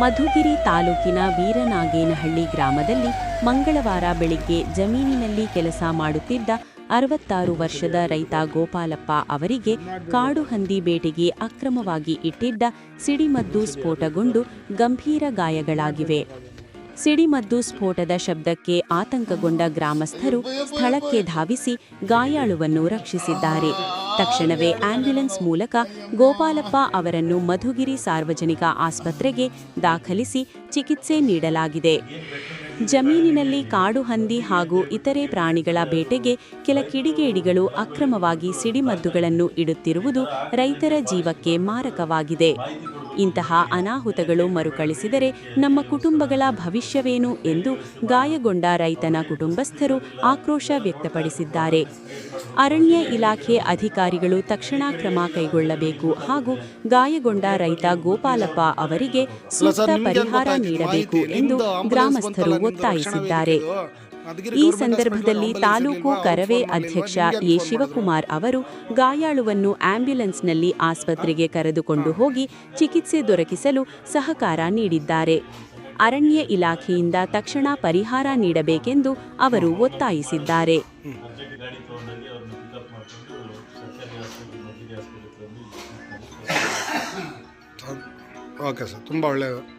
ಮಧುಗಿರಿ ತಾಲೂಕಿನ ವೀರನಾಗೇನಹಳ್ಳಿ ಗ್ರಾಮದಲ್ಲಿ ಮಂಗಳವಾರ ಬೆಳಿಗ್ಗೆ ಜಮೀನಿನಲ್ಲಿ ಕೆಲಸ ಮಾಡುತ್ತಿದ್ದ ಅರವತ್ತಾರು ವರ್ಷದ ರೈತ ಗೋಪಾಲಪ್ಪ ಅವರಿಗೆ ಕಾಡು ಹಂದಿ ಬೇಟೆಗೆ ಅಕ್ರಮವಾಗಿ ಇಟ್ಟಿದ್ದ ಸಿಡಿಮದ್ದು ಸ್ಫೋಟಗೊಂಡು ಗಂಭೀರ ಗಾಯಗಳಾಗಿವೆ. ಸಿಡಿಮದ್ದು ಸ್ಫೋಟದ ಶಬ್ದಕ್ಕೆ ಆತಂಕಗೊಂಡ ಗ್ರಾಮಸ್ಥರು ಸ್ಥಳಕ್ಕೆ ಧಾವಿಸಿ ಗಾಯಾಳುವನ್ನು ರಕ್ಷಿಸಿದ್ದಾರೆ. ತಕ್ಷಣವೇ ಆಂಬ್ಯುಲೆನ್ಸ್ ಮೂಲಕ ಗೋಪಾಲಪ್ಪ ಅವರನ್ನು ಮಧುಗಿರಿ ಸಾರ್ವಜನಿಕ ಆಸ್ಪತ್ರೆಗೆ ದಾಖಲಿಸಿ ಚಿಕಿತ್ಸೆ ನೀಡಲಾಗಿದೆ. ಜಮೀನಿನಲ್ಲಿ ಕಾಡು ಹಂದಿ ಹಾಗೂ ಇತರೆ ಪ್ರಾಣಿಗಳ ಬೇಟೆಗೆ ಕೆಲ ಕಿಡಿಗೇಡಿಗಳು ಅಕ್ರಮವಾಗಿ ಸಿಡಿಮದ್ದುಗಳನ್ನು ಇಡುತ್ತಿರುವುದು ರೈತರ ಜೀವಕ್ಕೆ ಮಾರಕವಾಗಿದೆ. ಇಂತಹ ಅನಾಹುತಗಳು ಮರುಕಳಿಸಿದರೆ ನಮ್ಮ ಕುಟುಂಬಗಳ ಭವಿಷ್ಯವೇನು ಎಂದು ಗಾಯಗೊಂಡ ರೈತನ ಕುಟುಂಬಸ್ಥರು ಆಕ್ರೋಶ ವ್ಯಕ್ತಪಡಿಸಿದ್ದಾರೆ. ಅರಣ್ಯ ಇಲಾಖೆ ಅಧಿಕಾರಿಗಳು ತಕ್ಷಣ ಕ್ರಮ ಕೈಗೊಳ್ಳಬೇಕು ಹಾಗೂ ಗಾಯಗೊಂಡ ರೈತ ಗೋಪಾಲಪ್ಪ ಅವರಿಗೆ ಸೂಕ್ತ ಪರಿಹಾರ ನೀಡಬೇಕು ಎಂದು ಗ್ರಾಮಸ್ಥರು ಒತ್ತಾಯಿಸಿದ್ದಾರೆ. ಈ ಸಂದರ್ಭದಲ್ಲಿ ತಾಲೂಕು ಕರವೇ ಅಧ್ಯಕ್ಷ ಎ. ಶಿವಕುಮಾರ್ ಅವರು ಗಾಯಾಳುವನ್ನು ಆಂಬ್ಯುಲೆನ್ಸ್ನಲ್ಲಿ ಆಸ್ಪತ್ರೆಗೆ ಕರೆದುಕೊಂಡು ಹೋಗಿ ಚಿಕಿತ್ಸೆ ದೊರಕಿಸಲು ಸಹಕಾರ ನೀಡಿದ್ದಾರೆ. ಅರಣ್ಯ ಇಲಾಖೆಯಿಂದ ತಕ್ಷಣ ಪರಿಹಾರ ನೀಡಬೇಕೆಂದು ಅವರು ಒತ್ತಾಯಿಸಿದ್ದಾರೆ. ಓಕೆ ಸರ್ ತುಂಬ ಒಳ್ಳೆಯದು.